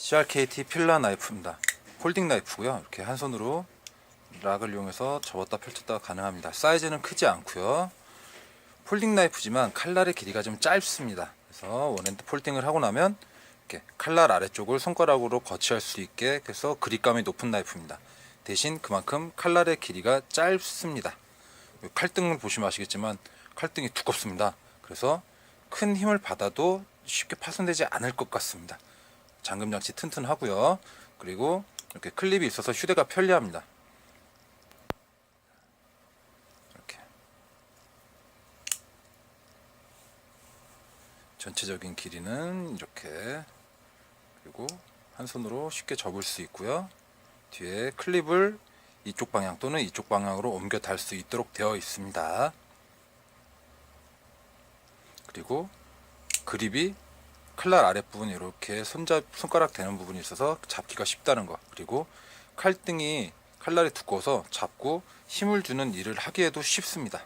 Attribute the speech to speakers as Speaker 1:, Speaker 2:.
Speaker 1: CRKT 필라 나이프입니다. 홀딩 나이프고요. 이렇게 한 손으로 락을 이용해서 접었다 펼쳤다 가능합니다. 사이즈는 크지 않고요. 폴딩 나이프지만 칼날의 길이가 좀 짧습니다. 그래서 원핸드 폴딩을 하고 나면 이렇게 칼날 아래쪽을 손가락으로 거치할 수 있게 그래서 그립감이 높은 나이프입니다. 대신 그만큼 칼날의 길이가 짧습니다. 칼등을 보시면 아시겠지만 칼등이 두껍습니다. 그래서 큰 힘을 받아도 쉽게 파손되지 않을 것 같습니다. 잠금 장치 튼튼하고요. 그리고 이렇게 클립이 있어서 휴대가 편리합니다. 이렇게 전체적인 길이는 이렇게 그리고 한 손으로 쉽게 접을 수 있고요. 뒤에 클립을 이쪽 방향 또는 이쪽 방향으로 옮겨 달 수 있도록 되어 있습니다. 그리고 그립이 칼날 아랫부분에 이렇게 손잡 손가락 대는 부분이 있어서 잡기가 쉽다는 거. 그리고 칼등이 칼날이 두꺼워서 잡고 힘을 주는 일을 하기에도 쉽습니다.